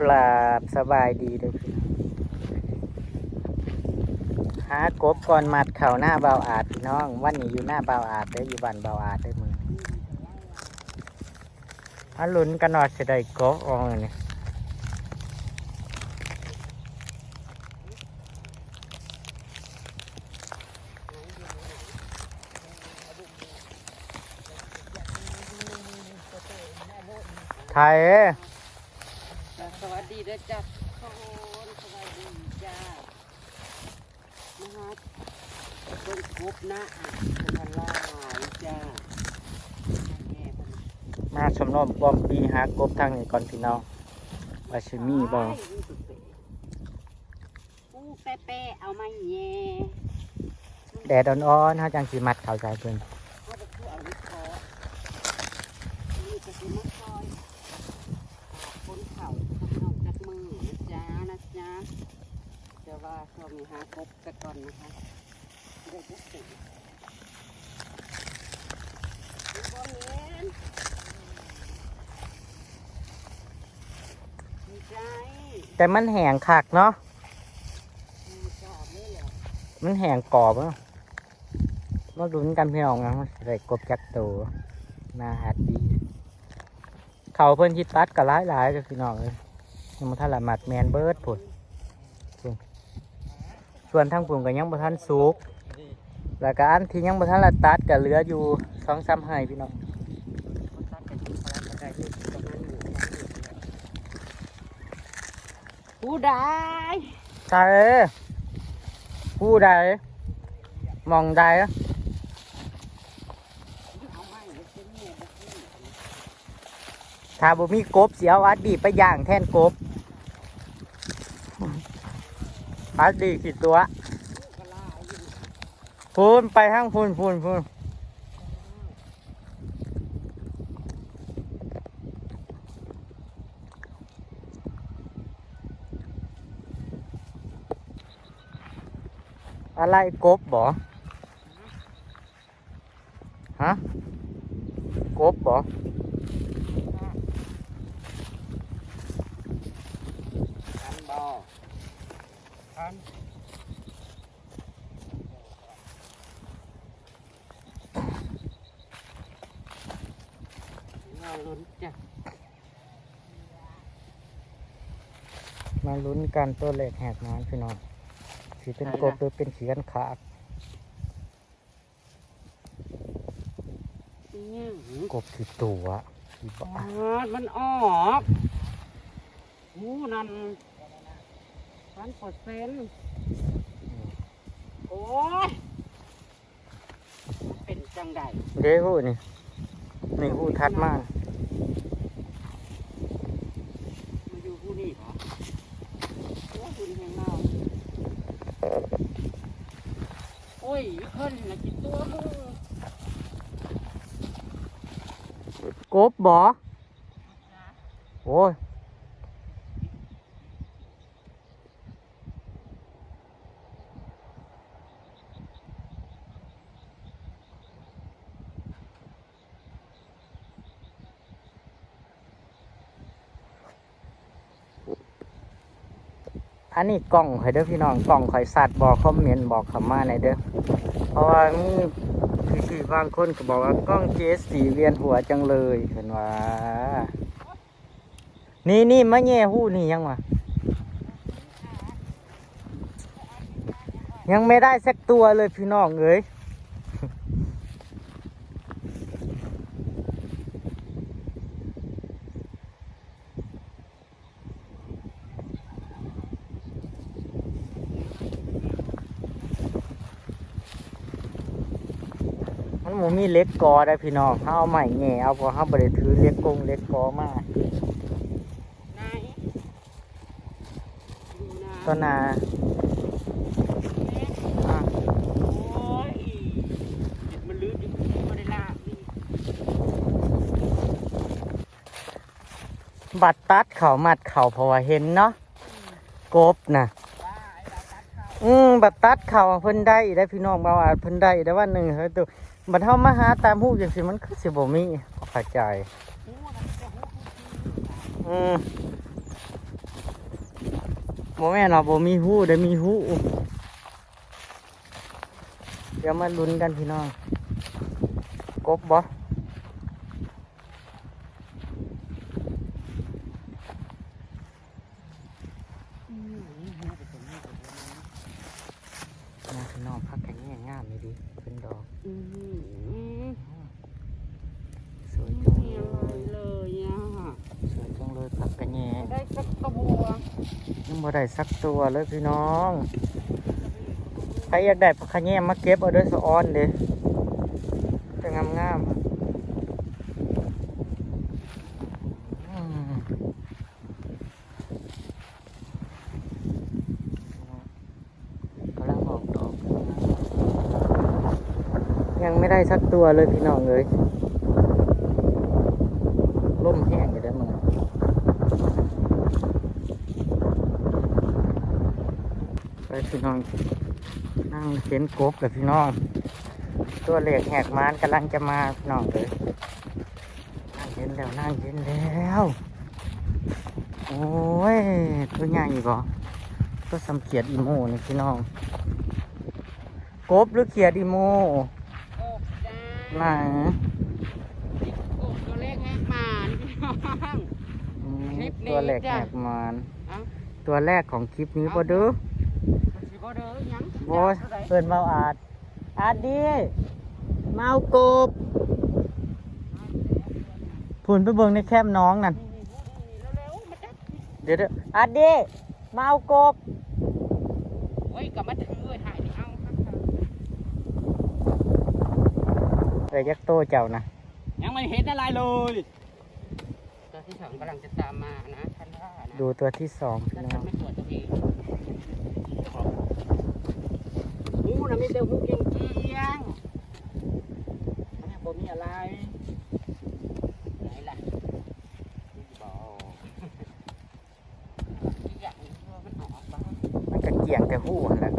กราบสบายดีเด้อพี่หากบก่อนมัดเข่าหน้าเบาอาดพี่น้อง วันนี้อยู่หน้าเบาอาดเด้อยู่บ้านเบาอาดเด้อมึงอาลุ้นกันหน่อยสิได้กบออกนี่ไทย เอ้ยสวัสดีด้วยจ้ะทุกคนสวัสดีจ้านะฮะเป็นกรุ๊ปนะอะเป็นลายจ้าแม่เป็นมาชมรมบอมปีหากบทางนี้ก่อนพี่น้องว่าชิมีบ่ปูเป๊ะๆเอามาแย่แดดอ่อนๆเฮาจังสิมัดเข้าใจเพิ่น เขาไปคือเอาลูกคอนี่จะเป็นมะคอยคนเข่าทำนอกจากมือนะจ้านะจ้าจะว่าช่วงนี้หากบกันก่อนนะคะเดี๋ยวจะเสร็จดูบ่เห็น ดีใจ แต่มันแห้งคักเนาะมันแห้งกรอบเนาะมาลุ้นกันพี่น้องนะว่าสิได้กบจักโตวนาหัดดี เขาเพิ่นที่ตัดก็หลายๆเลยพี่น้องเอ้ยยังบ่ทันละหมัดแมนเบิดพุ่นพุ่นส่วนทางปุ่มก็ยังบ่ทันสุกแล้วก็อันที่ยังบ่ทันละตัดก็เหลืออยู่2-3ไห้พี่น้อง คนตัดกันที่ปลาก็ได้อยู่ประมาณหนึ่ง ผู้ใดใช่ผู้ใดมองใดถ้าบ่มีกบเสิเอาอัดดีไปย่างแทนกบอัดดีกี่ตัวพูนไปทางพูนพูนพูน อะไรกบบ่ฮะกบบ่อันบ่อันเราลุ้นจ้ะมาลุ้นกันตัวเลขแหกน้ำพี่น้อง สีเป็นกบหรือเป็นเขีกันขาดเนี่ยกบคือตัวอีบ้ามันออกหูนั่นพันเปอร์เซ็นต์โอ้ยเป็นจังไดเด้หูนี่นี่หูทัดมาก มาอยู่ผู้นี่เหรอโอ้ยคุณแหงเมา โอ้ยขึ้นนะจิตตัวมึง กบบ่โอันนี้กล่องข่อยเด้อพี่น้องกล่องข่อยสัตว์บอกคอมเมนต์บอกคำมาในเด้อเพราะว่ามีพี่ๆบางคนก็บอกว่ากล้องเจสีเวียนหัวจังเลยเห็นว่า นี่นี่มะแง่หู้นี่ยังวะยังไม่ได้สักตัวเลยพี่น้องเอ้ย มันหมูมีเล็กกอได้พี่น้องเขาเอาใหม่แง่เอาเพอเขาบริถือเล็กกงเล็กกอมาไหนดูนะต้นนาอะโอ้ยเห็ดมันลื้อดิไม่ได้ลากดิบัดตัดเขามัดเขาเพราะว่าเห็นเนาะกบนะว่าไอ้เราตัดเข้าอืมบัดตัดเขาเพิ่นได้ได้พี่น้องบ่าวาเพิ่นได้ได้ว่าหนึ่งเฮ้ยตัว บัดเฮามาหาตามหูจังซี่มันคือสิบ่มีเข้าใจหูมันจะหูทุกทีอืมบ่แม่นเนาบ่มีหูได้มีหูเดี๋ยวมาลุ้นกันพี่น้องกบบ่ อืมนี่ฮะไปตรงนี้ไปตรงนี้ นะพี่น้องพักกันง่ายงามเลยดิเป็นดอก อืม สวย ไม่ จัง มี เล อะไร ย เลยอะ สวยจังเลยพักกันแง่ ได้สักกระบัว ยังบ่ ได้สักตัวเลยพี่น้องใครอยากได้พักกันแง่มาเก็บเอาด้วยสะออนเด้จะงามงามๆยังไม่ได้สักตัวเลยพี่น้องเลยร่มแห้งอยู่ได้อมึง ไปพี่น้อง นั่งเห็นกบกับพี่น้อง ตัวเหล็กแหกมานกำลังจะมาพี่น้องเลยนั่งเห็นแล้วนั่งเห็นแล้ว โอ้ย ตัวใหญ่บ่ตัวสำเขียดอีโมนี่พี่น้อง กบหรือเขียดอีโมโอ้จ้าไหนโอ้ตัวเล็กแฮกมาพี่น้องอืมคลิปนี้ตัวแรกจ้ะแหกมานเอ้าตัวแรกของคลิปนี้บ่เด้อสิบ่ เด้อหยังโอ้ยเท่าใดเปิดเมาอาดอาดดีเมากบพุ่นไปเบิ่งในแคมน้องนั่นนี่นี่นี่เร็วๆมาจับเดี๋ยวเดี๋ยวอาดดีเมากบโอ้ยก็มาถือไว้ถ่ายนี่เอาครับเลยยักษ์โตเจ้านะยังไม่เห็นอะไรเลย ตัวที่สองกำลังจะตามมานะท่านว่านะดูตัวที่สองพี่ท่านน้องไม่ตรวจตัวเองหูนะมีแต่หูเกียงเกียงอันนี้ผมมีอะไรไหนล่ะบอกอีกอย่างหนึงว่ามันออกบ้างมันก็เกี่ยงแต่หูหั่นแหล้ว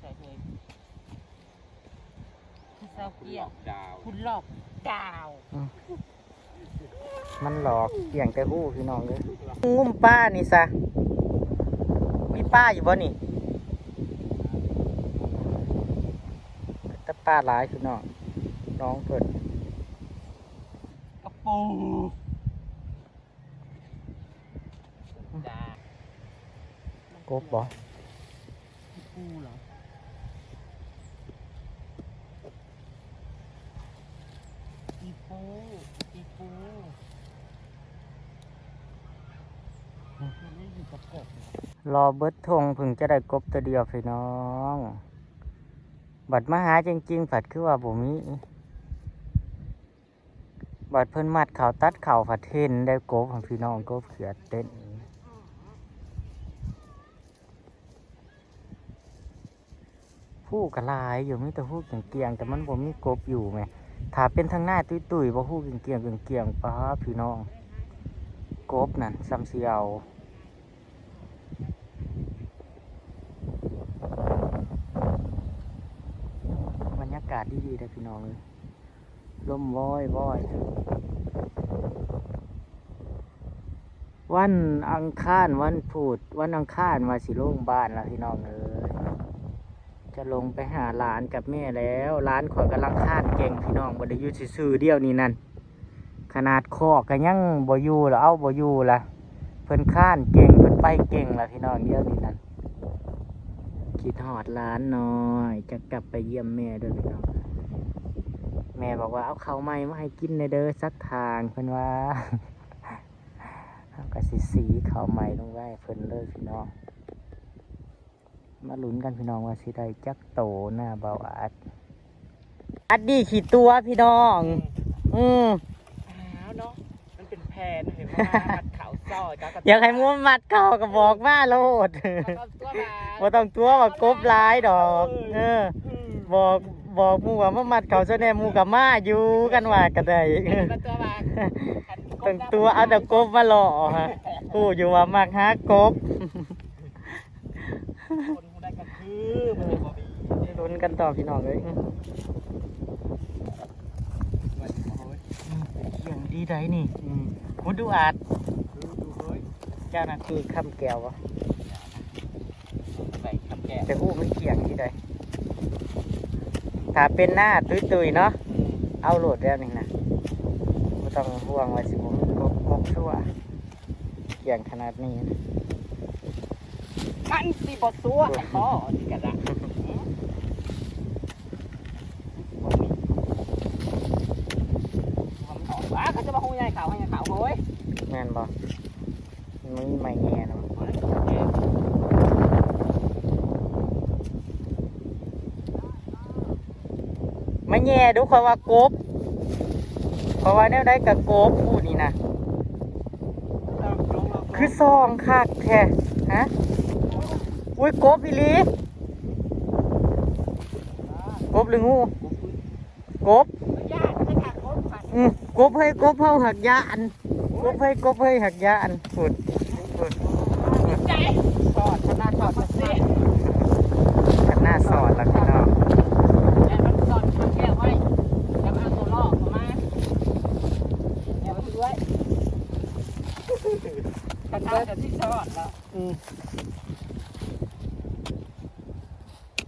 ใส่เลยที่เศร้าเกียงดาวคุณหลอกดาวมันหลอกเกี่ยงแต่หูพี่น้องเลยงุ้มป้านี่ซะมีป้าอยู่บ่นี่แต่ป้าหลายพี่น้องน้องเพิ่นกระปูจ้ากบบ่ ปูเหรออีปูอีปูมันไม่อยู่กับกบ รอเบิดทงพิ่งจะได้กบตัวเดียวพี่น้อง บัดมาหาจริงๆผัดคือว่าบ่มีบัดเพิ่นมัดเขาวตัดเข่าวผัดเห็นได้กบของพี่น้องกบเขือเต้นผู้กระลายอยู่มีแต่ผู้เกียงๆแต่มันบ่มีกบอยู่ไหมถ้าเป็นทางหน้าตุ้ยๆบ่ผู้เกียงๆเกียงๆป้าพี่น้อง กบนั่นซ้ำเสียวบรรยากาศดีๆเลยพี่ น้องลยลมว้อยว้อยวันอังคารวันพุธวันอังคารมาสิโรงบ้านแล้วพี่น้องเอ้ยจะลงไปหาหลานกับแม่แล้วหลานขอยกำลังคาดเก่งพี่น้องบ่ได้อยู่ซื่อเดียวนี่นั่นขนาดคอกก็ยังบ่อยู่แล้วเอาบ่อยู่ละเพิ่นข้านเก่งเพิ่นไปเก่งละพี่น้องเดียวนี่นั่นคิดฮอดหลานน้อย จะกลับไปเยี่ยมแม่ด้อพี่น้อง แม่บอกว่าเอาข้าวใหม่มาให้กินในเด้อสักทางเพิ่นว่าเอาก็สิสีข้าวใหม่ลงไว้ให้เพิ่นเลยพี่น้อง มาลุ้นกันพี่น้องว่าสิได้จักโตหน้าเบาอัด อัดดีขี่ตัวพี่น้อง อืมอ้าวเนาะมันเป็นแพนเห็นไหมมัดขาวซอยกับอยากให้ม้วนมัดเข่าก็บอกมาโลดตัวมาบ่ต้องตัวว่ากบหลายดอก เออบอก บอกหมูว่ามามัดเขาซะแน่หมูกับมาอยู่กันว่าก็ได้ตัวมาต้องตัวเอาแต่กบมาหล่อฮะผู้อยู่ว่ามักหากบคนได้ก็คือมันจะบ่มีลุ้นกันต่อพี่น้องเลยวันโอ้ยเขียงดีไดนี่คุณดูอาดดูดูเฮ้ยเจ้าหน้าที่คำแก้ววะใส่คำแก่แต่หูมันเขียงดีได ถ้าเป็นหน้าตุยๆเนาะเอาโหลดแล้วนี่นะไม่ต้องห่วงว่าสิผมกบกบชั่วเขียงขนาดนี้นะมันสิบซัวให้พ่อนี่กันละผมออกว่าเขาจะมาหูใหญ่ขาวให้ขาวเฮ้ยแม่นบ่มันมีไม่แง่เนาะ แง่ดูเขาว่ากบเพราะว่าแนวได้กับกบพูดนี่นะคือซองคักแท้ฮะอุ้ยกบอีลีกบหรืองูกบกรถผ่านอืมกบให้กบเฮาหักยาอันกบให้กบให้หักยาอันพูดพูดใจถอดขนาดถอดเสีย กันหน้าสอนแล้วพี่น้อง แต่มันถอดคำแก้วไว้แล้วเอาตัวลอกออกมาเดี๋ยวมันด้วยขนาดจะที่ถอด แล้ว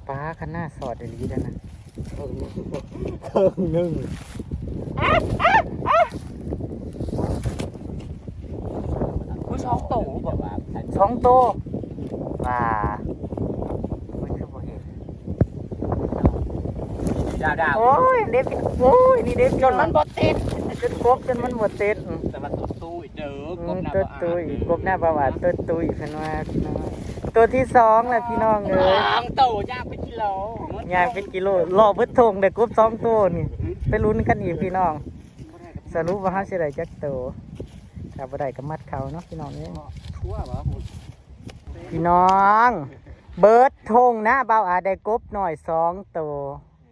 ป้าขันหน้าสอดเดลีแล้วนะเครื่องหนึ่งผู้ชองโตบอกว่าสองโตวว่ามันคือบ่เห็นดาวดาวโอ้ยเด็บโอ้ยนี่เด็บจนมันบดติดจนกบจนมันหมดเต็ดอืมแต่มันตุ้ ตุ้ยเด้อกบหน้าตัวตุยกบหน้าประวัติตัวตุยเพิ่นว่าพี่น้องตัวที่สองแหละพี่น้องเอ้ยสามโตยากเป็นกิโลยางเป็นกิโลรอเบิดทงเด็กกบสองตัวนี่ไปลุ้นกันอีกพี่น้อง สรุปว่าเฮาสิได้จักตัวถ้าบ่ได้ก็มัดเขาเนาะพี่น้องเอ้ย ทั่วเหรอพี่น้อง เบิดทงนะเบาอาได้กบหน่อยสองตัว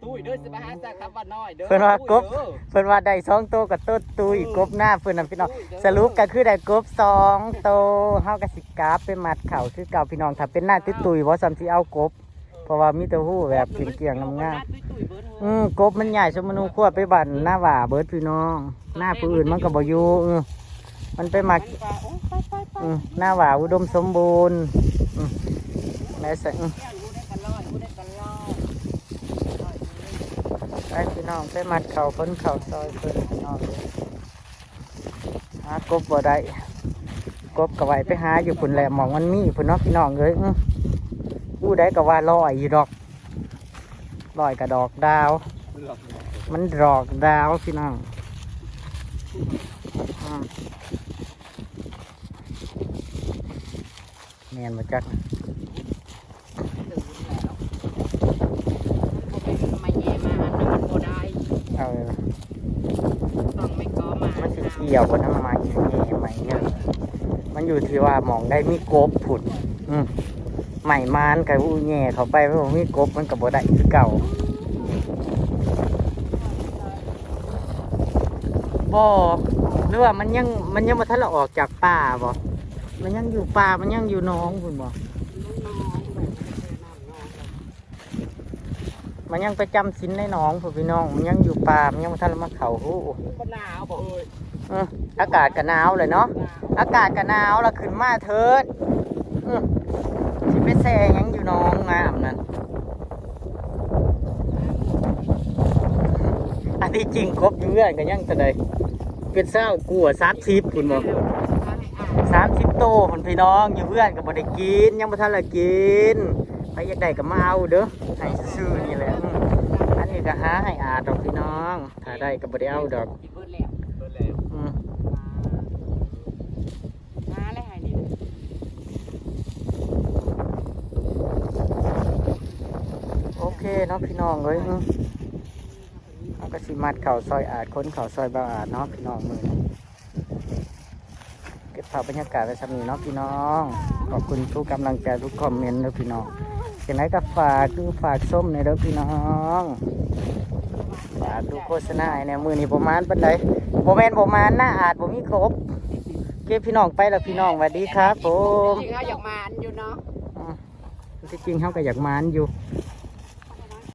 ตุ้ยเด้อสิบห้าสักครับว่าน้อยเด้อเพิ่นว่ากบเพิ่นว่าได้สองตัวกับต้นตุยกบหน้าเพิ่นน่ะพี่น้องสรุปก็คือได้กบสองตัวเฮาก็สิกราบไปมัดเข่าคือเก่าพี่น้องถ้าเป็นหน้าตุ้ยตุยบ่ซ้ำสิเอากบ เพราะว่ามีแต่หู้แบบเกลียงๆงามๆอืมกบมันใหญ่สมนูควบไปบั่นหน้าหว่าเบิดพี่น้อง หน้าผู้อื่นมันก็บ่อยู่เออมันไปมักอืมหน้าหว่าอุดมสมบูรณ์อืมแม่สัง ไปพี่น้องไปมัดเข่าพ้นเข่าซอยเพิ่นพี่น้องหากบบ่ได้กบก็ไว้ไปหาอยู่พุ่นแหละหมองมันมีพุ่นเนาะพี่น้องเลยอื้ออู้ได้ก็ว่าลอยอยู่ดอกลอยกับดอกดาว มันดอกดาวพี่น้องอืมแมนมาจัก มาแย่มาอันนั้นมันบ่ได้ เอาเลย ต้องไม่ก็มา มันสิเกี่ยวกับน้ำมันเงี้ยไหมเนี่ยมันอยู่ที่ว่ามองได้มีกบผุด อืมใหม่มานกับอู้แง่เขาไปเพราะมีกบมันกับบ่ได้คือเก่าบ่หรือว่ามันยังมันยังมาทันเราออกจากป่าบ่มันยังอยู่ป่ามันยังอยู่น้องคุณบ่มันยังไปจำสินในหนองพ่อพี่น้อง มันยังอยู่ป่ามันยังมาทันเรามาเขาหู้บ่หนาวบ่เอ้ย อากาศก็หนาวเลยเนาะอากาศก็หนาวแล้วขึ้นมาเถิดสิไปแซ่ยังอยู่น้องงามนั่นอันที่จริงครบอยู่เรื่อยกันยังแต่ใดเป็นเศร้ากลัวสามสิบคุณบอกสามสิบโตคนพี่น้องอยู่เพื่อนก็บ่ได้กินยังบ่ทันละกินใครอยากได้ก็มาเอาเด้อให้ซื้อนี่แหละอันนี้ก็หาให้อาดอกพี่น้องถ้าได้ก็บ่ได้เอาดอก กินเบิดแล้วเบิดแล้ว อืม มาแล้วให้นี่ โอ เคเนาะพี่น้องเอ้ยอืมเอาก็สิมัดเข่าซอยอาดค้นเข่าซอยบาอาดเนาะพี่น้องมือนี้เก็บภาพบรรยากาศไว้สำนีเนาะพี่น้องขอบคุณทุกกำลังใจทุกคอมเมนต์เด้อพี่น้องเห็นไหนก็ฝากดูฝากส้มในอยเด้อพี่น้องฝากดูโฆษณาให้ในมือนี้ประมาณปันใดโมเมนประมาณหน้าอาจผมมีครบเก็บพี่น้องไปแล้วพี่น้องสวัสดีครับผมจริงๆเขาอยากมาอันอยู่เนาะที่จริงเขาก็อยากมานอยู่เ